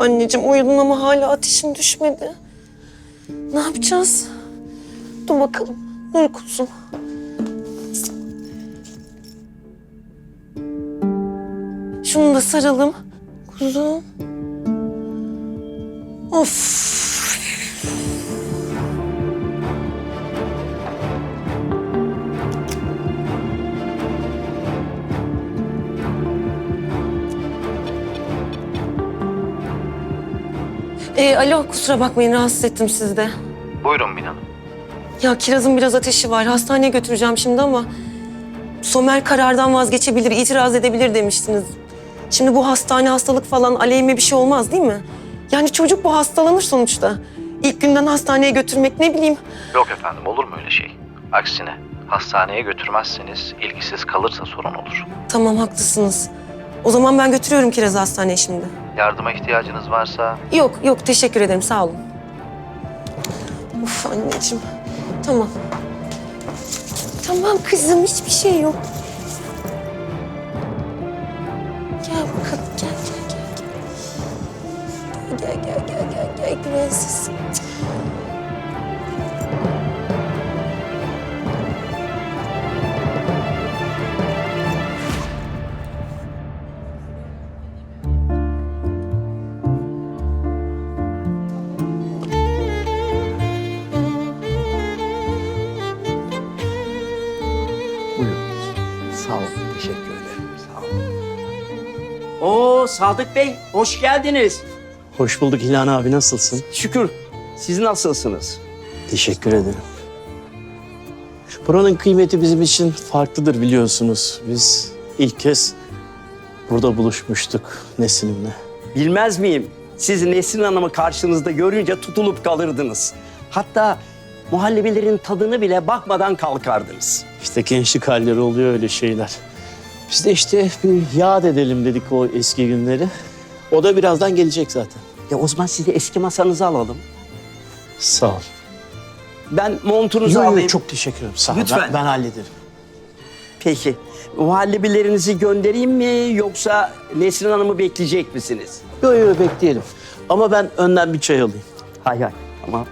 Anneciğim uyudun ama hala ateşin düşmedi. Ne yapacağız? Dur bakalım. Dur kuzum. Şunu da saralım. Kuzum. Of. Ee, alo kusura bakmayın rahatsız ettim sizi de. Buyurun Bin Hanım. Ya Kiraz'ın biraz ateşi var. Hastaneye götüreceğim şimdi ama... Somer karardan vazgeçebilir, itiraz edebilir demiştiniz. Şimdi bu hastane hastalık falan aleyhime bir şey olmaz değil mi? Yani çocuk bu hastalanır sonuçta. İlk günden hastaneye götürmek ne bileyim. Yok efendim olur mu öyle şey? Aksine hastaneye götürmezseniz ilgisiz kalırsa sorun olur. Tamam haklısınız. O zaman ben götürüyorum Kiraz'ı hastaneye şimdi. Yardıma ihtiyacınız varsa Yok yok teşekkür ederim sağ olun. Uf anneciğim. Tamam. Tamam kızım hiçbir şey yok. Gel bakalım gel gel gel. Gel gel gel gel gel, gel prensesim. Sadık Bey, hoş geldiniz. Hoş bulduk İlhan abi nasılsın? Şükür. Siz nasılsınız? Teşekkür ederim. Buranın kıymeti bizim için farklıdır biliyorsunuz. Biz ilk kez burada buluşmuştuk Nesin'imle. Bilmez miyim? Siz Nesrin Hanım'ı karşınızda görünce tutulup kalırdınız. Hatta muhallebilerin tadını bile bakmadan kalkardınız. İşte gençlik halleri oluyor öyle şeyler. Biz de işte bir yad edelim dedik o eski günleri. O da birazdan gelecek zaten. Ya o zaman sizi eski masanıza alalım. Sağ ol. Ben montunuzu Yok, yok, alayım. çok teşekkür ederim. Sağ ol. Lütfen. Ben, ben hallederim. Peki. Muhallebilerinizi göndereyim mi yoksa Nesrin Hanım'ı bekleyecek misiniz? Yok yok bekleyelim. Ama ben önden bir çay alayım. Hay hay. Tamam.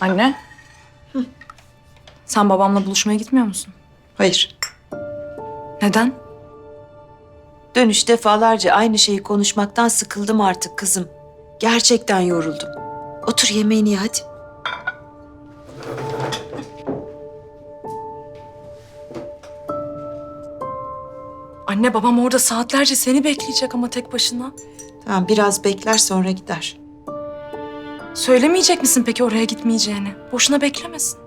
Anne. Sen babamla buluşmaya gitmiyor musun? Hayır. Neden? Dönüş defalarca aynı şeyi konuşmaktan sıkıldım artık kızım. Gerçekten yoruldum. Otur yemeğini ye hadi. Anne babam orada saatlerce seni bekleyecek ama tek başına. Tamam biraz bekler sonra gider. Söylemeyecek misin peki oraya gitmeyeceğini? Boşuna beklemesin.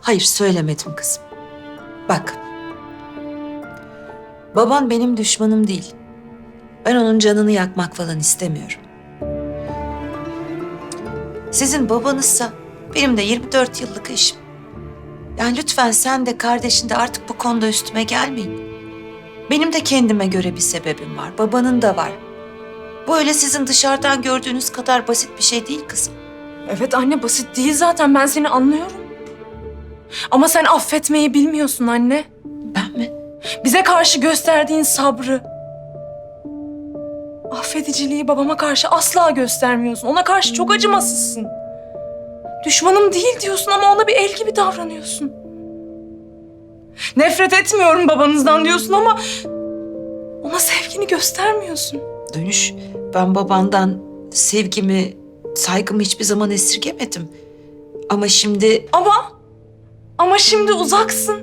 Hayır söylemedim kızım. Bak. Baban benim düşmanım değil. Ben onun canını yakmak falan istemiyorum. Sizin babanızsa benim de 24 yıllık eşim. Yani lütfen sen de kardeşin de artık bu konuda üstüme gelmeyin. Benim de kendime göre bir sebebim var. Babanın da var. Bu öyle sizin dışarıdan gördüğünüz kadar basit bir şey değil kızım. Evet anne basit değil zaten ben seni anlıyorum. Ama sen affetmeyi bilmiyorsun anne. Ben mi? Bize karşı gösterdiğin sabrı. Affediciliği babama karşı asla göstermiyorsun. Ona karşı çok acımasızsın. Düşmanım değil diyorsun ama ona bir el gibi davranıyorsun. Nefret etmiyorum babanızdan diyorsun ama ona sevgini göstermiyorsun. Dönüş, ben babandan sevgimi, saygımı hiçbir zaman esirgemedim. Ama şimdi Ama ama şimdi uzaksın.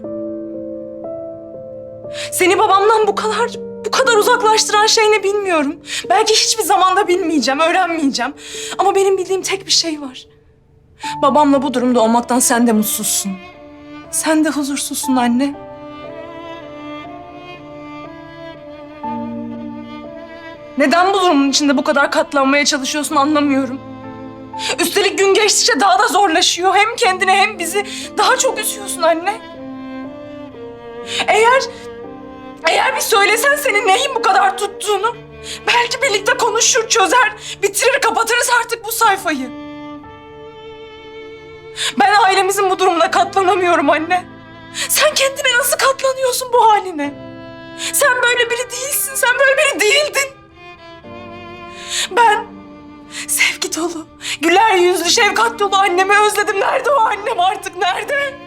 Seni babamdan bu kadar bu kadar uzaklaştıran şey ne bilmiyorum. Belki hiçbir zamanda bilmeyeceğim, öğrenmeyeceğim. Ama benim bildiğim tek bir şey var. Babamla bu durumda olmaktan sen de mutsuzsun. Sen de huzursuzsun anne. Neden bu durumun içinde bu kadar katlanmaya çalışıyorsun anlamıyorum. Üstelik gün geçtikçe daha da zorlaşıyor. Hem kendine hem bizi daha çok üzüyorsun anne. Eğer eğer bir söylesen senin neyin bu kadar tuttuğunu belki birlikte konuşur, çözer, bitirir, kapatırız artık bu sayfayı. Ben ailemizin bu durumuna katlanamıyorum anne. Sen kendine nasıl katlanıyorsun bu haline? Sen böyle biri değilsin, sen böyle biri değildin. Ben sevgi dolu, güler yüzlü, şefkat dolu annemi özledim. Nerede o annem artık, nerede?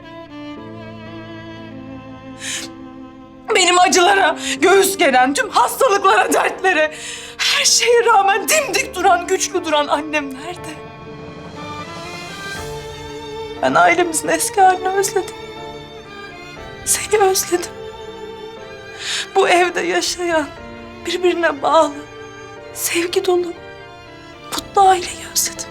Benim acılara, göğüs geren, tüm hastalıklara, dertlere, her şeye rağmen dimdik duran, güçlü duran annem nerede? Ben ailemizin eski halini özledim. Seni özledim. Bu evde yaşayan, birbirine bağlı, sevgi dolu, mutlu aileyi özledim.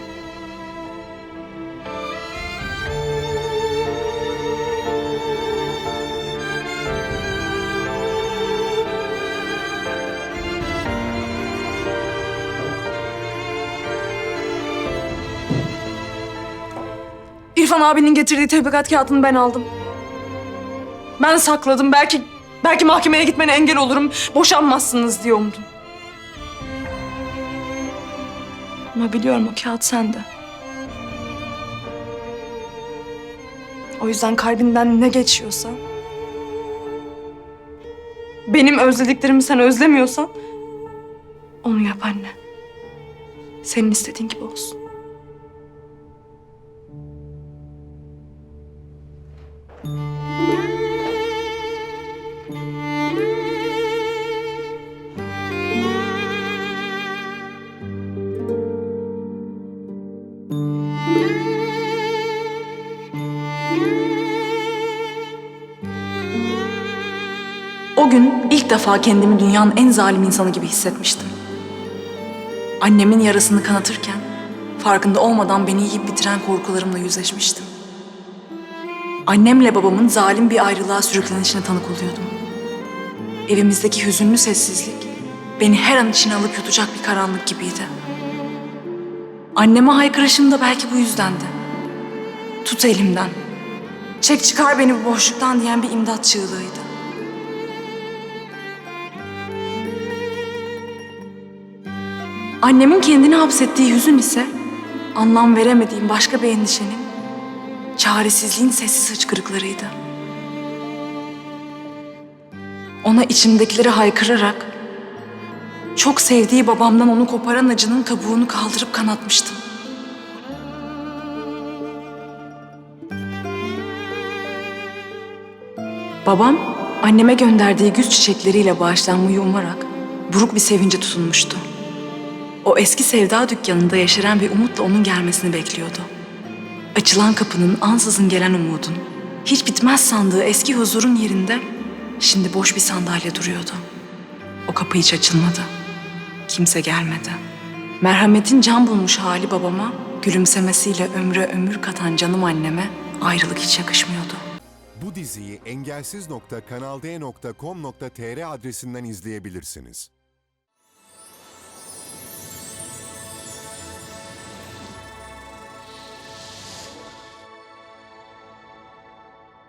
İrfan abinin getirdiği tebligat kağıdını ben aldım. Ben sakladım. Belki belki mahkemeye gitmene engel olurum. Boşanmazsınız diye umdum. Ama biliyorum o kağıt sende. O yüzden kalbinden ne geçiyorsa... Benim özlediklerimi sen özlemiyorsan... Onu yap anne. Senin istediğin gibi olsun. O gün ilk defa kendimi dünyanın en zalim insanı gibi hissetmiştim. Annemin yarasını kanatırken farkında olmadan beni yiyip bitiren korkularımla yüzleşmiştim. Annemle babamın zalim bir ayrılığa sürüklenişine tanık oluyordum. Evimizdeki hüzünlü sessizlik beni her an içine alıp yutacak bir karanlık gibiydi. Anneme haykırışım da belki bu yüzdendi. Tut elimden. Çek çıkar beni bu boşluktan diyen bir imdat çığlığıydı. Annemin kendini hapsettiği hüzün ise anlam veremediğim başka bir endişenin, çaresizliğin sessiz hıçkırıklarıydı. Ona içimdekileri haykırarak, çok sevdiği babamdan onu koparan acının kabuğunu kaldırıp kanatmıştım. Babam anneme gönderdiği güz çiçekleriyle bağışlanmayı umarak buruk bir sevince tutunmuştu. O eski sevda dükkanında yeşeren bir umutla onun gelmesini bekliyordu. Açılan kapının ansızın gelen umudun, hiç bitmez sandığı eski huzurun yerinde şimdi boş bir sandalye duruyordu. O kapı hiç açılmadı. Kimse gelmedi. Merhametin can bulmuş hali babama, gülümsemesiyle ömre ömür katan canım anneme ayrılık hiç yakışmıyordu. Bu diziyi engelsiz.kanalde.com.tr adresinden izleyebilirsiniz.